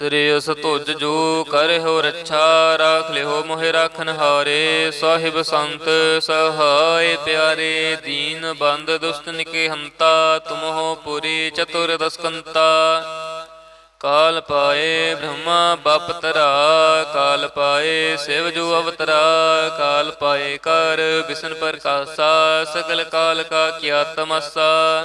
ਸ੍ਰੇਯਸ ਤੁਜ ਜੋ ਕਰਹੁ ਰੱਛਾ, ਰਾਖ ਲਿਓ ਮੋਹਿ ਰਾਖਨ ਹਾਰੇ। ਸਾਹਿਬ ਸੰਤ ਸਹਾਇ ਪਿਆਰੇ ਦੀਨ ਬੰਦ ਦੁਸਤ ਨਿਕੇ ਹੰਤਾ, ਤੁਮਹੁ ਪੁਰੀ ਚਤੁਰ ਦਸਕੰਤਾ। ਕਾਲ ਪਾਏ ਬ੍ਰਹਮਾ ਬਪ ਤਰਾ, ਕਾਲ ਪਾਏ ਸਿਵ ਜੋ ਅਵਤਰਾ। ਕਾਲ ਪਾਏ ਕਰ ਵਿਸ਼ਨ ਪ੍ਰਕਾਸ਼ਾ, ਸਗਲ ਕਾਲ ਕਾ ਕੀਆ ਤਮਸਾ।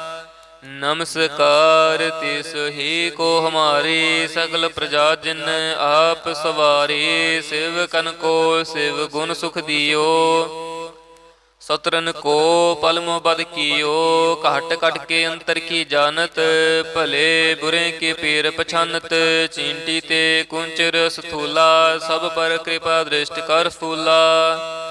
ਨਮਸਕਾਰ, ਤਿਸ ਹੀ ਕੋ ਹਮਾਰੀ ਸਗਲ ਪ੍ਰਜਾ ਜਿਨ ਆਪ ਸਵਾਰੀ, ਸਿਵ ਕਨ ਕੋ ਸਿਵ ਗੁਣ ਸੁਖ ਦਿਓ। ਸਤਰਨ ਕੋ ਪਲਮੋ ਬਦ ਕੀਓ, ਘਟ ਘਟ ਕੇ ਅੰਤਰ ਕੀ ਜਾਣਤ, ਭਲੇ ਬੁਰੇ ਕੀ ਪੀਰ ਪਛਾਨਤ, ਚੀਂਟੀ ਤੇ ਕੁੰਚਰ ਸਥੂਲਾ, ਸਭ ਪਰ ਕਿਰਪਾ ਦ੍ਰਿਸ਼ਟ ਕਰ ਫੂਲਾ।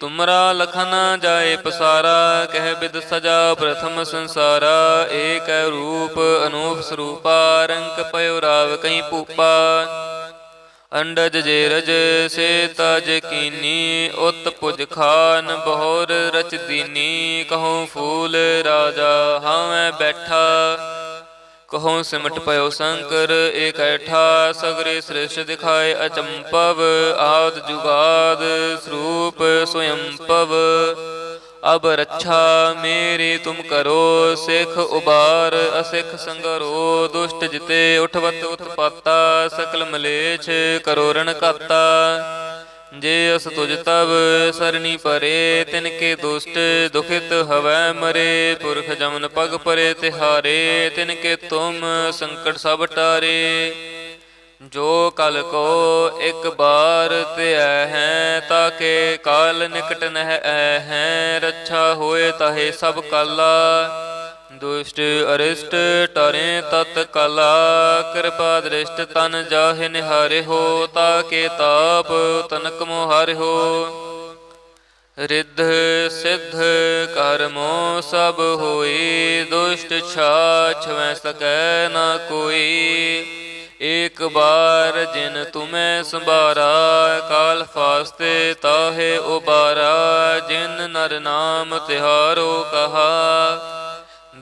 ਤੁਮਰਾ ਲਖਨ ਜਾਏ ਪਸਾਰਾ, ਕਹਿ ਬਿਦ ਸਜਾ ਪ੍ਰਥਮ ਸੰਸਾਰਾ, ਏਕ ਰੂਪ ਅਨੂਪ ਸਰੂਪਾ ਰੰਗ ਪਇਓ ਰਾਵ ਕਈ ਪੂਪਾ ਅੰਡਜ ਜੇਰਜ ਸੇ ਤਜ ਕੀਨੀ, ਉਤ ਪੁਜ ਖਾਨ ਬਹੁਰ ਰਚ ਦੀਨੀ ਕਹਉ ਫੂਲ ਰਾਜਾ, ਹਾਵੇਂ ਬੈਠਾ। ਕਹਉ ਸਿਮਟ ਪਇਓ ਸ਼ੰਕਰ ਏਕੈਠਾ ਸਗਰੇ ਸ੍ਰਿਸ਼ ਦਿਖਾਏ ਅਚੰਪਵ, ਆਦ ਜੁਗਾਦ ਸਰੂਪ ਸਵਯੰਪਵ ਅਬ ਰੱਛਾ ਮੇਰੀ ਤੁਮ ਕਰੋ, ਸਿਖ ਉਬਾਰ, ਅਸਿਖ ਸੰਗਰੋ, ਦੁਸ਼ਟ ਜਿਤੇ ਉਠਵਤ ਉਤਪਾਤਾ, ਸਕਲ ਮਲੇਛ ਕਰੋ ਰਣ ਕਾਤਾ। ਜੇ ਅਸ ਤੁਜ ਤਬ ਸਰਣੀ ਪਰੇ, ਤਿਨ ਕੇ ਦੁਸ਼ਟ ਦੁਖਿਤ ਹਵੈ ਮਰੇ। ਪੁਰਖ ਜਮਨ ਪਗ ਪਰੇ, ਤਿਹਾਰੇ, ਤਿਨ ਕੇ ਤੁਮ ਸੰਕਟ ਸਭ ਟਾਰੇ। ਜੋ ਕਲ ਕੋ ਇੱਕ ਬਾਰ ਧਿਆ ਹੈ ਤਾਕੇ ਕਾਲ ਨਿਕਟ ਨਹਿ ਐ ਹੈ। ਰੱਛਾ ਹੋਏ ਤਹੇ ਸਭ ਕਾਲਾ। ਦੁਸ਼ਟ ਅਰਿਸ਼ਟ ਟਰੇ ਤਤ ਕਲਾ, ਕਿਰਪਾ ਦ੍ਰਿਸ਼ਟ ਤਨ ਜਾਹਿ ਨਿਹਾਰੇ ਹੋ, ਤਾ ਕੇ ਤਾਪ ਤਨਕ ਮੋਹਾਰੇ ਹੋ। ਰਿੱਧ ਸਿੱਧ ਕਰਮੋ ਸਭ ਹੋਈ, ਦੁਸ਼ਟ ਛਾਛ ਵੈ ਸਕੈ ਨਾ ਕੋਈ। ਏਕ ਬਾਰ ਜਿਨ ਤੁਮੈ ਸੰਭਾਰਾ, ਕਾਲ ਫਾਸਤੇ ਤਾਹੇ ਉਬਾਰਾ, ਜਿਨ ਨਰ ਨਾਮ ਤਿਹਾਰੋ ਕਹਾ।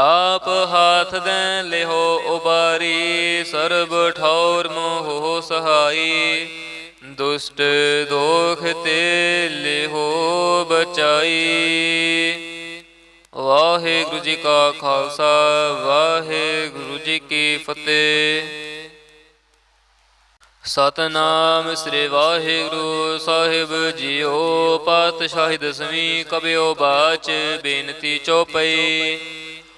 ਆਪ ਹਾਥ ਦੈ ਲਿਹੋ ਉਬਾਰੀ, ਸਰਬ ਠੌਰ ਮੋਹ ਸਹਾਈ। ਦੁਸ਼ਟ ਦੋਖ ਤੇ ਲਿਹੋ ਬਚਾਈ। ਵਾਹਿਗੁਰੂ ਜੀ ਕਾ ਖਾਲਸਾ, ਵਾਹਿਗੁਰੂ ਜੀ ਕੀ ਫਤਿਹ। ਸਤਨਾਮ ਸ੍ਰੀ ਵਾਹਿਗੁਰੂ ਸਾਹਿਬ ਜੀਓ, ਪਾਤਸ਼ਾਹੀ ਦਸਵੀਂ ਕਬਿਓ ਬਾਚ, ਬੇਨਤੀ ਚੋਪਈ।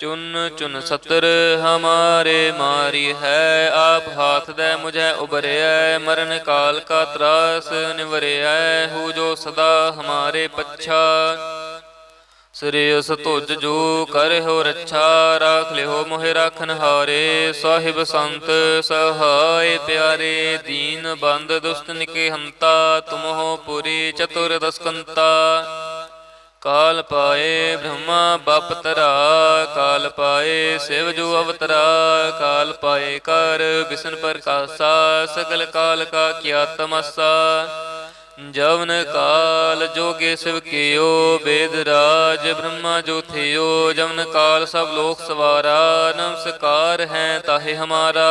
ਚੁਨ ਚੁਨ ਸਤਰ ਹਮਾਰੇ ਮਾਰੀ ਹੈ, ਆਪ ਹਾਥ ਦੇ ਮੁਝੇ ਉਬਰਿਐ ਮਰਨ ਕਾਲ ਕਾ ਤਰਾਸ ਨਿਵਰਿਐ, ਹੂ ਜੋ ਸਦਾ ਹਮਾਰੇ ਪੱਛਾ। ਸ੍ਰੇਯਸ ਤੁਜ ਜੋ ਕਰਿਓ ਰੱਛਾ, ਰਾਖ ਲਿਓ ਮੋਹਿ ਰਾਖਨ ਹਾਰੇ, ਸਾਹਿਬ ਸੰਤ ਸਹਾਇ ਪਿਆਰੇ, ਦੀਨ ਬੰਦ ਦੁਸਤ ਨਿਕੇ ਹੰਤਾ, ਤੁਮਹੋ ਪੁਰੀ ਚਤੁਰ ਦਸਕੰਤਾ। ਕਾਲ ਪਾਏ ਬ੍ਰਹਮਾ ਬਪ ਕਾਲ ਪਾਏ ਸਿਵ ਜੋ ਅਵਤਰਾ, ਕਾਲ ਪਾਏ ਕਰ ਵਿਸ਼ਨ ਪ੍ਰਕਾਸ਼ਾ, ਸਗਲ ਕਾਲ ਕਾ ਕੀਆ ਤਮਸਾ। ਜਵਨ ਕਾਲ ਜੋਗੇ ਸਿਵ ਕੀਓ ਵੇਦ ਰਾਜ ਬ੍ਰਹਮਾ ਜੋ ਥਿਓ, ਜਵਨ ਕਾਲ ਸਭ ਲੋਕ ਸਵਾਰਾ, ਨਮਸਕਾਰ ਹੈ ਤਾਹੇ ਹਮਾਰਾ।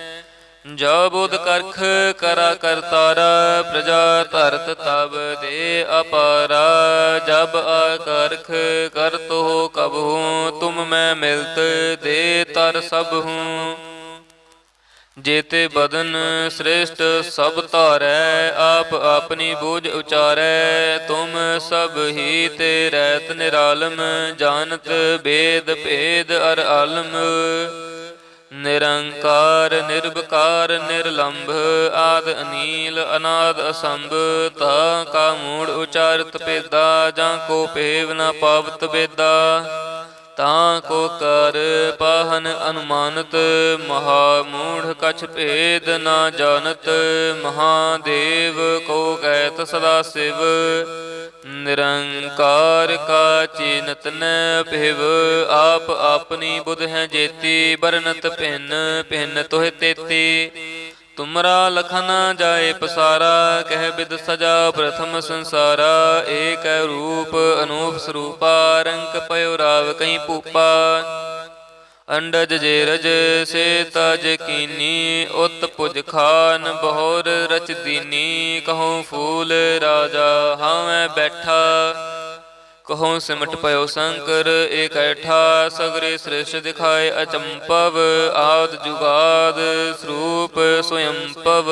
ਜੋ ਬੁਧ ਕਰਖ ਕਰਾ ਕਰਤਾਰਾ ਪ੍ਰਜਾ ਧਰਤ ਤਬ ਦੇ ਅਪਾਰਾ। ਜਬ ਆਕਰਖ ਕਰਤੋ ਕਬਹੂ ਤੁਮ ਮੈਂ ਮਿਲਤ ਦੇ ਤਰ ਸਭ ਹੂੰ। ਜੇਤੇ ਬਦਨ ਸ੍ਰੇਸ਼ਟ ਸਭ ਧਾਰੈ, ਆਪ ਆਪਣੀ ਬੋਝ ਉਚਾਰੈ। ਤੁਮ ਸਭ ਹੀ ਤੇ ਰਹਿਤ ਨਿਰਾਲਮ, ਜਾਣਤ ਬੇਦ ਭੇਦ ਅਰ ਆਲਮ। ਨਿਰੰਕਾਰ ਨਿਰਭਕਾਰ ਨਿਰਲੰਭ ਆਦ ਅਨੀਲ, ਅਨਾਦ ਅਸੰਭ ਤਾ ਕਾ ਮੂੜ ਉਚਾਰਤ ਪੇਦਾ ਜਾਂ ਕੋ ਭੇਵ ਨ ਪਾਵਤ ਬੇਦਾ ਤਾਂ ਕੋ ਕਰ ਪਾਹਨ ਅਨੁਮਾਨਤ, ਮਹਾ ਮੂੜ ਕਛ ਭੇਦ ਨਾ ਜਾਣਤ, ਮਹਾਦੇਵ ਕੋ ਕਹਿਤ ਸਦਾ ਸਿਵ ਨਿਰੰਕਾਰ ਕਾ ਚੀਨਤ ਨ ਭਿਵ, ਆਪ ਆਪਣੀ ਬੁਧ ਹੈ ਜੇਤੀ, ਬਰਨਤ ਭਿੰਨ ਭਿੰਨ ਤੋਹਿ ਤੇਤੀ। ਤੁਮਰਾ ਲਖਨ ਜਾਏ ਪਸਾਰਾ, ਕਹਿ ਬਿਦ ਸਜਾ ਪ੍ਰਥਮ ਸੰਸਾਰਾ। ਏਕ ਰੂਪ ਅਨੂਪ ਸਰੂਪਾ, ਰੰਗ ਪਇਓ ਰਾਵ ਕਹੀਂ ਪੂਪਾ ਅੰਡਜ ਜੇਰਜ ਸੇ ਤਜ ਕੀਨੀ, ਉਤ ਪੁਜ ਖਾਨ ਬਹੁਰ ਰਚ ਦੀਨੀ ਕਹਉ ਫੂਲ ਰਾਜਾ ਹਾਵੇਂ ਬੈਠਾ। ਕਹੋ ਸਿਮਟ ਪਇਓ ਸ਼ੰਕਰ, ਏਕ ਸਗਰੇ ਸ੍ਰਿਸ਼ ਦਿਖਾਏ ਅਚੰਪਵ, ਆਦ ਜੁਗਾਦ ਸਰੂਪ ਸਵਯੰਪਵ।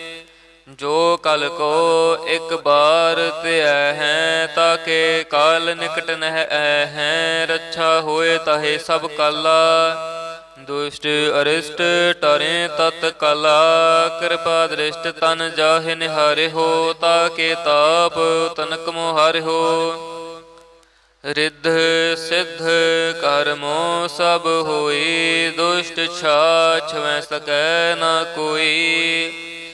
ਜੋ ਕਲ ਕੋ ਇੱਕ ਬਾਰ ਧਿਆ ਹੈ, ਤਾਕੇ ਕਾਲ ਨਿਕਟ ਨਹਿ ਐ ਹੈ, ਰੱਛਾ ਹੋਏ ਤਾਹੇ ਸਭ ਕਲਾ। ਦੁਸ਼ਟ ਅਰਿਸ਼ਟ ਟਰੇ ਤਤ ਕਲਾ, ਕਿਰਪਾ ਦ੍ਰਿਸ਼ਟ ਤਨ ਜਾਹਿ ਨਿਹਾਰੇ ਹੋ, ਤਾਕੇ ਤਾਪ ਤਨਕ ਮੋਹਾਰੇ ਹੋ। ਰਿੱਧ ਸਿੱਧ ਕਰਮੋ ਸਭ ਹੋਈ, ਦੁਸ਼ਟ ਛਾਛ ਵੈ ਸਕੈ ਨਾ ਕੋਈ।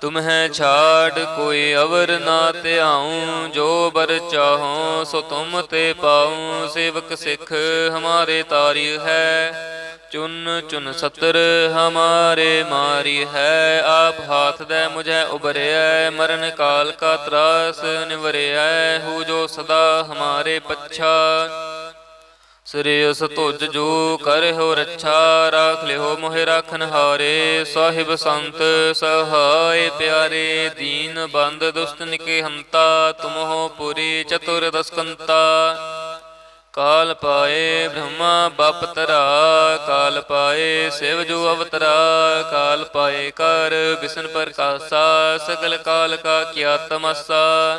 ਤੁਮਹਿ ਛਾੜ ਕੋਈ ਅਵਰ ਨਾ ਧਿਆਉ, ਜੋ ਬਰ ਚਾਹੋ ਸੋ ਤੁਮ ਤੇ ਪਾਉ, ਸੇਵਕ ਸਿੱਖ ਹਮਾਰੇ ਤਾਰੀ ਹੈ। ਚੁਨ ਚੁਨ ਸਤਰ ਹਮਾਰੇ ਮਾਰੀ ਹੈ। ਆਪ ਹਾਥ ਦੇ ਮੁਝੇ ਉਬਰਿਐ ਮਰਨ ਕਾਲ ਕਾ ਤਰਾਸ ਨਿਵਰਿਐ, ਹੂ ਜੋ ਸਦਾ ਹਮਾਰੇ ਪੱਛਾ। ਸ੍ਰੇਯਸ ਤੁਜ ਜੋ ਕਰਹੁ ਰੱਛਾ, ਰਾਖ ਲਿਓ ਮੋਹਿ ਰਾਖਨ ਹਾਰੇ। ਸਾਹਿਬ ਸੰਤ ਸਹਾਇ ਪਿਆਰੇ, ਦੀਨ ਬੰਦ ਦੁਸ਼ਟ ਨਿਕੇ ਹੰਤਾ, ਤੁਮਹੁ ਪੁਰੀ ਚਤੁਰ ਦਸਕੰਤਾ। ਕਾਲ ਪਾਏ ਬ੍ਰਹਮਾ ਬਪ ਤਰਾ, ਕਾਲ ਪਾਏ ਸਿਵ ਜੋ ਅਵਤਰਾ। ਕਾਲ ਪਾਏ ਕਰ ਵਿਸ਼ਨ ਪ੍ਰਕਾਸ਼ਾ, ਸਗਲ ਕਾਲ ਕਾ ਕੀਆ ਤਮਸਾ।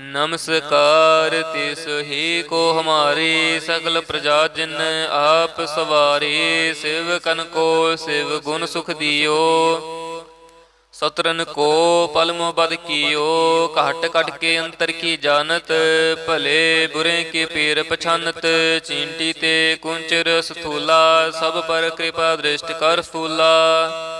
ਨਮਸਕਾਰ, ਤਿਸ ਹੀ ਕੋ ਹਮਾਰੀ ਸਗਲ ਪ੍ਰਜਾ ਜਿਨ ਆਪ ਸਵਾਰੀ, ਸਿਵ ਕਨ ਕੋ ਸਿਵ ਗੁਣ ਸੁਖ ਦਿਓ। ਸਤਰਨ ਕੋ ਪਲਮੋ ਬਦ ਕੀਓ, ਘਟ ਘਟ ਕੇ ਅੰਤਰ ਕੀ ਜਾਣਤ, ਭਲੇ ਬੁਰੇ ਕੀ ਪੀਰ ਪਛਾਨਤ, ਚੀਂਟੀ ਤੇ ਕੁੰਚਰ ਸਥੂਲਾ, ਸਭ ਪਰ ਕਿਰਪਾ ਦ੍ਰਿਸ਼ਟ ਕਰ ਫੂਲਾ।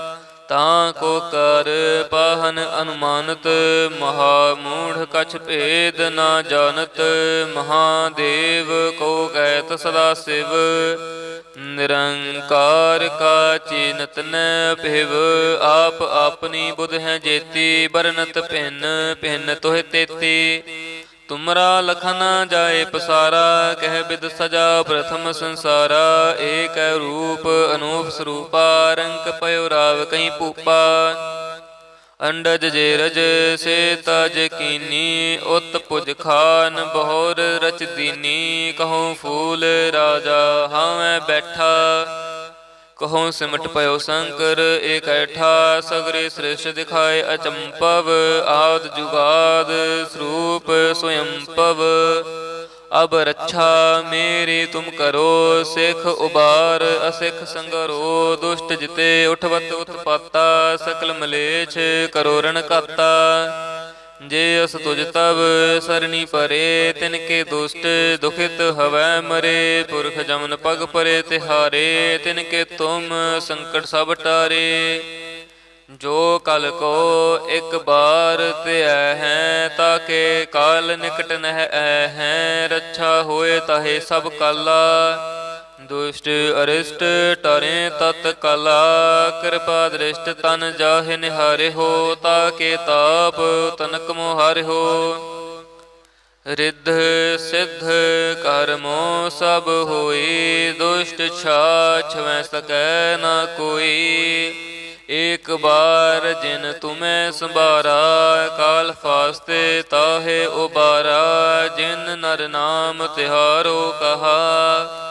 ਤਾਂ ਕੋ ਕਰ ਪਾਹਨ ਅਨੁਮਾਨਤ ਮਹਾ ਮੂੜ ਕਛ ਭੇਦ ਨਾ ਜਾਣਤ, ਮਹਾਦੇਵ ਕੋ ਕਹਿਤ ਸਦਾ ਸਿਵ। ਨਿਰੰਕਾਰ ਕਾ ਚੀਨਤ ਨ ਭਿਵ, ਆਪ ਆਪਣੀ ਬੁਧ ਹੈ ਜੇਤੀ ਬਰਨਤ ਭਿੰਨ ਭਿੰਨ ਤੋਹਿ ਤੇਤੀ। ਤੁਮਰਾ ਲਖਨ ਜਾਏ ਪਸਾਰਾ, ਕਹਿ ਬਿਦ ਸਜਾ ਪ੍ਰਥਮ ਸੰਸਾਰਾ, ਏਕ ਰੂਪ ਅਨੂਪ ਸਰੂਪਾ ਰੰਗ ਪਇਓ ਰਾਵ ਕਈ ਪੂਪਾ ਅੰਡਜ ਜੇਰਜ ਸੇ ਤਜ ਕੀਨੀ, ਉਤ ਪੁਜ ਖਾਨ ਬਹੋਰ ਰਚ ਦੀਨੀ ਕਹਉ ਫੂਲ ਰਾਜਾ ਹਾਂ ਬੈਠਾ। ਕਹਉ ਸਿਮਟ ਪਇਓ ਸ਼ੰਕਰ ਇਕੈਠਾ ਸਗਰੇ ਸ੍ਰਿਸ਼ ਦਿਖਾਏ ਅਚੰਪਵ ਆਦ ਜੁਗਾਦ ਸਰੂਪ ਸਵਯੰਪਵ ਅਬ ਰੱਛਾ ਮੇਰੀ ਤੁਮ ਕਰੋ, ਸਿਖ ਉਬਾਰ, ਅਸਿਖ ਸੰਗਰੋ, ਦੁਸ਼ਟ ਜਿਤੇ ਉਠਵਤ ਉਤਪਾਤਾ, ਸਕਲ ਮਲੇਛ ਕਰੋ ਰਣ ਕਾਤਾ। ਜੇ ਅਸ ਤੁਜ ਤਬ ਸਰਣੀ ਪਰੇ ਤਿਨ ਕੇ ਦੁਸ਼ਟ ਦੁਖਿਤ ਹਵੈ ਮਰੇ। ਪੁਰਖ ਜਮਨ ਪਗ ਪਰੇ, ਤਿਹਾਰੇ ਤਿਨ ਕੇ ਤੁਮ ਸੰਕਟ ਸਭ ਟਾਰੇ। ਜੋ ਕਲ ਕੋ ਇੱਕ ਬਾਰ ਤੇ ਧਿਆ ਹੈ, ਤਾਕੇ ਕਾਲ ਨਿਕਟ ਨਹਿ ਐ ਹੈ। ਰੱਛਾ ਹੋਏ ਤਾਹੇ ਸਭ ਕਾਲਾ। ਦੁਸ਼ਟ ਅਰਿਸ਼ਟ ਟਰੇ ਤਤ ਕਲਾ, ਕਿਰਪਾ ਦ੍ਰਿਸ਼ਟ ਤਨ ਜਾਹੇ ਨਿਹਾਰੇ ਹੋ, ਤਾ ਕੇ ਤਾਪ ਤਨਕ ਮੋਹਾਰੇ ਹੋ। ਰਿੱਧ ਸਿੱਧ ਕਰਮੋ ਸਭ ਹੋਈ ਦੁਸ਼ਟ ਛਾਛ ਵੈ ਸਕੈ ਨਾ ਕੋਈ। ਏਕ ਬਾਰ ਜਿਨ ਤੁਮੈ ਸੰਭਾਰਾ, ਕਾਲ ਫਾਸਤੇ ਤਾਹੇ ਉਬਾਰਾ, ਜਿਨ ਨਰ ਨਾਮ ਤਿਹਾਰੋ ਕਹਾ।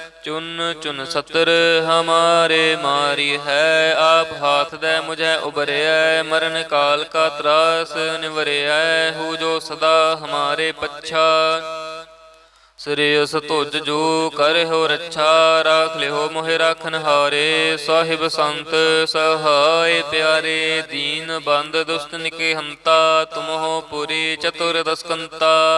ਚੁਨ ਚੁਨ ਸਤਰ ਹਮਾਰੇ ਮਾਰੀ ਹੈ, ਆਪ ਹਾਥ ਦੇ ਮੁਝੇ ਉਬਰਿਐ ਮਰਨ ਕਾਲ ਕਾ ਤਰਾਸ ਨਿਵਰਿਐ, ਹੂ ਜੋ ਸਦਾ ਹਮਾਰੇ ਪੱਛਾ। ਸ੍ਰੇਯਸ ਤੁਜ ਜੋ ਕਰਿਓ ਰੱਛਾ, ਰਾਖ ਲਿਓ ਮੋਹਿ ਰਾਖਨ ਹਾਰੇ, ਸਾਹਿਬ ਸੰਤ ਸਹਾਇ ਪਿਆਰੇ, ਦੀਨ ਬੰਦ ਦੁਸਤ ਨਿਕੇ ਹੰਤਾ, ਤੁਮਹੁ ਪੁਰੀ ਚਤੁਰ ਦਸਕੰਤਾ।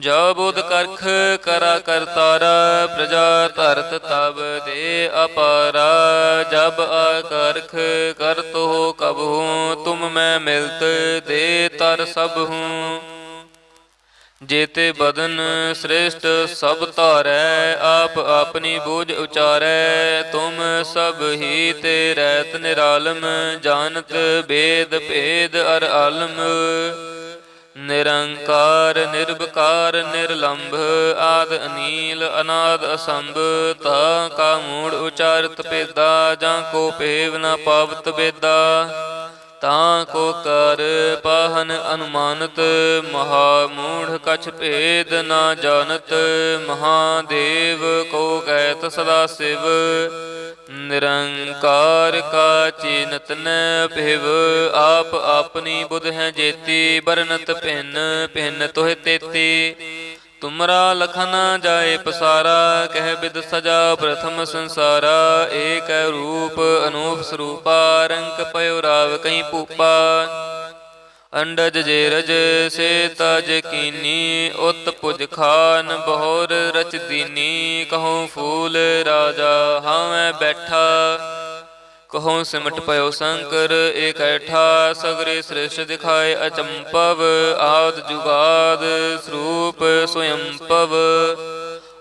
ਜੋ ਬੁਧ ਕਰਖ ਕਰਾ ਕਰਤਾਰਾ ਪ੍ਰਜਾ ਧਰਤ ਤਬ ਦੇ ਅਪਾਰਾ। ਜਬ ਆਕਰਖ ਕਰਤ ਹੋ ਕਬਹੂ ਤੁਮ ਮੈਂ ਮਿਲਤ ਦੇ ਤਰ ਸਭ ਹੂੰ। ਜੇਤੇ ਬਦਨ ਸ੍ਰੇਸ਼ਟ ਸਭ ਧਾਰੈ, ਆਪ ਆਪਣੀ ਬੋਝ ਉਚਾਰੈ। ਤੁਮ ਸਭ ਹੀ ਤੇ ਰਹਿਤ ਨਿਰਾਲਮ, ਜਾਣਤ ਬੇਦ ਭੇਦ ਅਰ ਆਲਮ। ਨਿਰੰਕਾਰ ਨਿਰਭਕਾਰ ਨਿਰਲੰਭ ਆਦ ਅਨੀਲ, ਅਨਾਦ ਅਸੰਭ। ਤਾ ਕਾ ਮੂੜ ਉਚਾਰਤ ਪੇਦਾ ਜਾਂ ਕੋ ਭੇਵ ਨ ਪਾਵਤ ਬੇਦਾ ਤਾਂ ਕੋ ਕਰ ਪਾਹਨ ਅਨੁਮਾਨਤ, ਮਹਾ ਮੂੜ ਕਛ ਭੇਦ ਨਾ ਜਾਣਤ। ਮਹਾਦੇਵ ਕੋ ਕਹਿਤ ਸਦਾ ਸਿਵ। ਨਿਰੰਕਾਰ ਕਾ ਚੀਨਤ ਨ ਭਿਵ, ਆਪ ਆਪਣੀ ਬੁਧ ਹੈ ਜੇਤੀ, ਬਰਨਤ ਭਿੰਨ ਭਿੰਨ ਤੋਹਿ ਤੇਤੀ। ਤੁਮਰਾ ਲਖਨ ਜਾਏ ਪਸਾਰਾ, ਕਹਿ ਬਿਦ ਸਜਾ ਪ੍ਰਥਮ ਸੰਸਾਰਾ। ਏਕ ਰੂਪ ਅਨੂਪ ਸਰੂਪਾ, ਰੰਗ ਪਇਓ ਰਾਵ ਕਹੀਂ ਪੂਪਾ ਅੰਡਜ ਜੇਰਜ ਸੇ ਤਜ ਕੀਨੀ, ਉਤ ਪੁਜ ਖਾਨ ਬਹੋਰ ਰਚ ਦੀਨੀ। ਕਹਉ ਫੂਲ ਰਾਜਾ, ਹਾਵੇਂ ਬੈਠਾ। ਕਹਉ ਸਿਮਟ ਪਇਓ ਸ਼ੰਕਰ ਇਕੈਠਾ ਸਗਰੇ ਸ੍ਰਿਸ਼ਟ ਦਿਖਾਏ ਅਚੰਪਵ, ਆਦ ਜੁਗਾਦ ਸਰੂਪ ਸਵਯੰਪਵ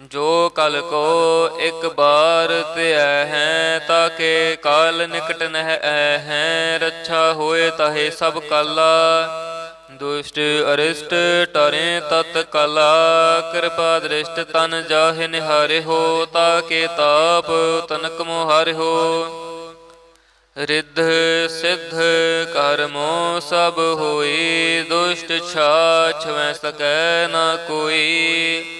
ਜੋ ਕਲ ਕੋ ਇੱਕ ਬਾਰ ਤੇ ਹੈ, ਤਾਕੇ ਕਾਲ ਨਿਕਟ ਨਹਿ ਐ ਹੈ, ਰੱਛਾ ਹੋਏ ਤਹੇ ਸਭ ਕਾਲਾ। ਦੁਸ਼ਟ ਅਰਿਸ਼ਟ ਟਰੇ ਤਤ ਕਲਾ, ਕਿਰਪਾ ਦ੍ਰਿਸ਼ਟ ਤਨ ਜਾਹਿ ਨਿਹਾਰੇ ਹੋ, ਤਾਕੇ ਤਾਪ ਤਨਕ ਮੋਹਾਰੇ ਹੋ। ਰਿੱਧ ਸਿੱਧ ਕਰਮੋ ਸਭ ਹੋਈ, ਦੁਸ਼ਟ ਛਾਛ ਵੈ ਸਕੈ ਨਾ ਕੋਈ।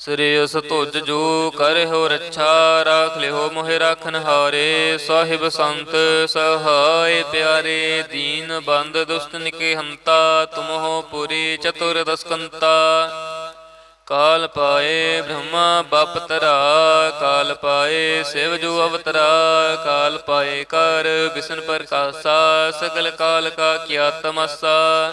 ਸ੍ਰੇਯਸ ਤੁਜ ਜੋ ਕਰਹੁ ਰੱਛਾ, ਰਾਖ ਲਿਓ ਮੋਹਿ ਰਾਖਨ ਹਾਰੇ। ਸਾਹਿਬ ਸੰਤ ਸਹਾਇ ਪਿਆਰੇ ਦੀਨ ਬੰਦ ਦੁਸ਼ਟ ਨਿਕੇ ਹੰਤਾ, ਤੁਮਹੁ ਪੁਰੀ ਚਤੁਰ ਦਸਕੰਤਾ। ਕਾਲ ਪਾਏ ਬ੍ਰਹਮਾ ਬਪ ਤਰਾ, ਕਾਲ ਪਾਏ ਸਿਵ ਜੋ ਅਵਤਰਾ। ਕਾਲ ਪਾਏ ਕਰ ਵਿਸ਼ਨ ਪ੍ਰਕਾਸ਼ਾ, ਸਗਲ ਕਾਲ ਕਾ ਕੀਆ ਤਮਸਾ।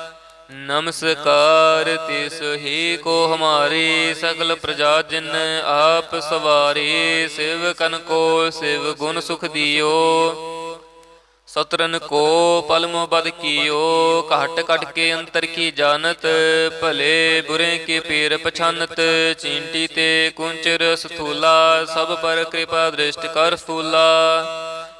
ਨਮਸਕਾਰ, ਤਿਸ ਹੀ ਕੋ ਹਮਾਰੀ ਸਗਲ ਪ੍ਰਜਾ ਜਿਨ ਆਪ ਸਵਾਰੀ, ਸਿਵ ਕਨ ਕੋ ਸਿਵ ਗੁਣ ਸੁਖ ਦਿਓ। ਸਤਰਨ ਕੋ ਪਲਮ ਬਦ ਕੀਓ, ਘਟ ਘਟ ਕੇ ਅੰਤਰ ਕੀ ਜਾਣਤ, ਭਲੇ ਬੁਰੇ ਕੀ ਪੀਰ ਪਛਾਨਤ, ਚੀਂਟੀ ਤੇ ਕੁੰਚਰ ਸਥੂਲਾ, ਸਭ ਪਰ ਕਿਰਪਾ ਦ੍ਰਿਸ਼ਟ ਕਰ ਫੂਲਾ।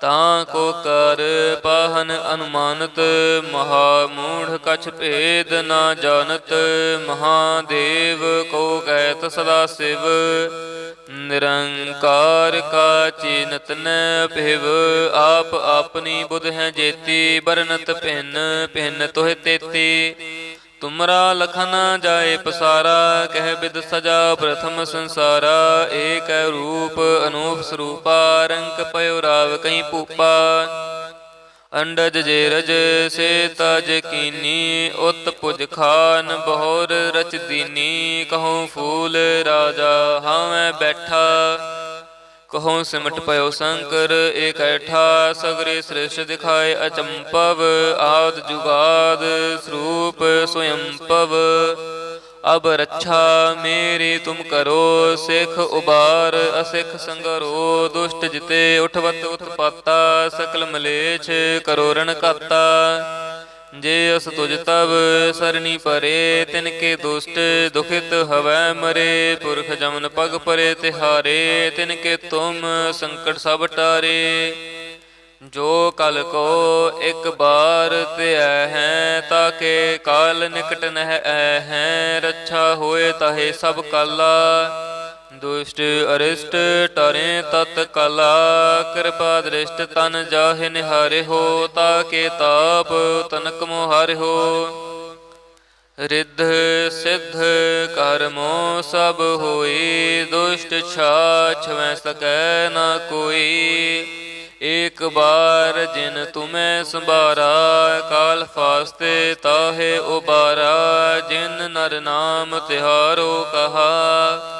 ਤਾਂ ਕੋ ਕਰ ਪਾਹਨ ਅਨੁਮਾਨਤ ਮਹਾ ਮੂੜ ਕਛ ਭੇਦ ਨਾ ਜਾਣਤ, ਮਹਾਦੇਵ ਕੋ ਕਹਿਤ ਸਦਾ ਸਿਵ। ਨਿਰੰਕਾਰ ਕਾ ਚੀਨਤ ਨ ਭਿਵ, ਆਪ ਆਪਣੀ ਬੁਧ ਹੈ ਜੇਤੀ ਬਰਨਤ ਭਿੰਨ ਭਿੰਨ ਤੋਹਿ ਤੇਤੀ। ਤੁਮਰਾ ਲਖਨ ਜਾਏ ਪਸਾਰਾ, ਕਹਿ ਬਿਦ ਸਜਾ ਪ੍ਰਥਮ ਸੰਸਾਰਾ, ਏਕ ਰੂਪ ਅਨੂਪ ਸਰੂਪਾ ਰੰਗ ਪਇਓ ਰਾਵ ਕਈ ਪੂਪਾ ਅੰਡਜ ਜੇਰਜ ਸੇ ਤਜ ਕੀਨੀ, ਉਤ ਪੁਜ ਖਾਨ ਬਹੁਰ ਰਚ ਦੀਨੀ ਕਹਉ ਫੂਲ ਰਾਜਾ ਹਾਂ ਬੈਠਾ। ਕਹਉ ਸਿਮਟ ਪਇਓ ਸ਼ੰਕਰ ਏਕੈਠਾ ਸਗਰੇ ਸ੍ਰਿਸ਼ਟ ਦਿਖਾਏ ਅਚੰਪਵ, ਆਦ ਜੁਗਾਦ ਸਰੂਪ ਸਵਯੰਪਵ ਅਬ ਰੱਛਾ ਮੇਰੀ ਤੁਮ ਕਰੋ, ਸਿਖ ਉਬਾਰ, ਅਸਿਖ ਸੰਗਰੋ, ਦੁਸ਼ਟ ਜਿਤੇ ਉਠਵਤ ਉਤਪਾਤਾ, ਸਕਲ ਮਲੇਛ ਕਰੋ ਰਣ ਕਾਤਾ। ਜੇ ਅਸ ਤੁਜ ਤਬ ਸਰਣੀ ਪਰੇ, ਤਿਨ ਕੇ ਦੁਸ਼ਟ ਦੁਖਿਤ ਹਵੈ ਮਰੇ, ਪੁਰਖ ਜਮਨ ਪਗ ਪਰੇ ਤਿਹਾਰੇ, ਤਿਨ ਕੇ ਤੁਮ ਸੰਕਟ ਸਭ ਟਾਰੇ। ਜੋ ਕਲ ਕੋ ਇੱਕ ਬਾਰ ਧਿਆ ਹੈ ਤਾਕੇ ਕਾਲ ਨਿਕਟ ਨਹਿ ਐ ਹੈ, ਰੱਛਾ ਹੋਏ ਤਾਹੇ ਸਭ ਕਾਲਾ। ਦੁਸ਼ਟ ਅਰਿਸ਼ਟ ਟਰੇ ਤਤ ਕਲਾ, ਕਿਰਪਾ ਦ੍ਰਿਸ਼ਟ ਤਨ ਜਾਹੇ ਨਿਹਾਰੇ ਹੋ, ਤਾ ਕੇ ਤਾਪ ਤਨਕ ਮੋਹਾਰੇ ਹੋ। ਰਿੱਧ ਸਿੱਧ ਕਰਮੋ ਸਭ ਹੋਈ ਦੁਸ਼ਟ ਛਾਛ ਵੈ ਸਕੈ ਨਾ ਕੋਈ। ਏਕ ਬਾਰ ਜਿਨ ਤੁਮੈ ਸੰਭਾਰਾ, ਕਾਲ ਫਾਸਤੇ ਤਾਹੇ ਉਬਾਰਾ, ਜਿਨ ਨਰ ਨਾਮ ਤਿਹਾਰੋ ਕਹਾ।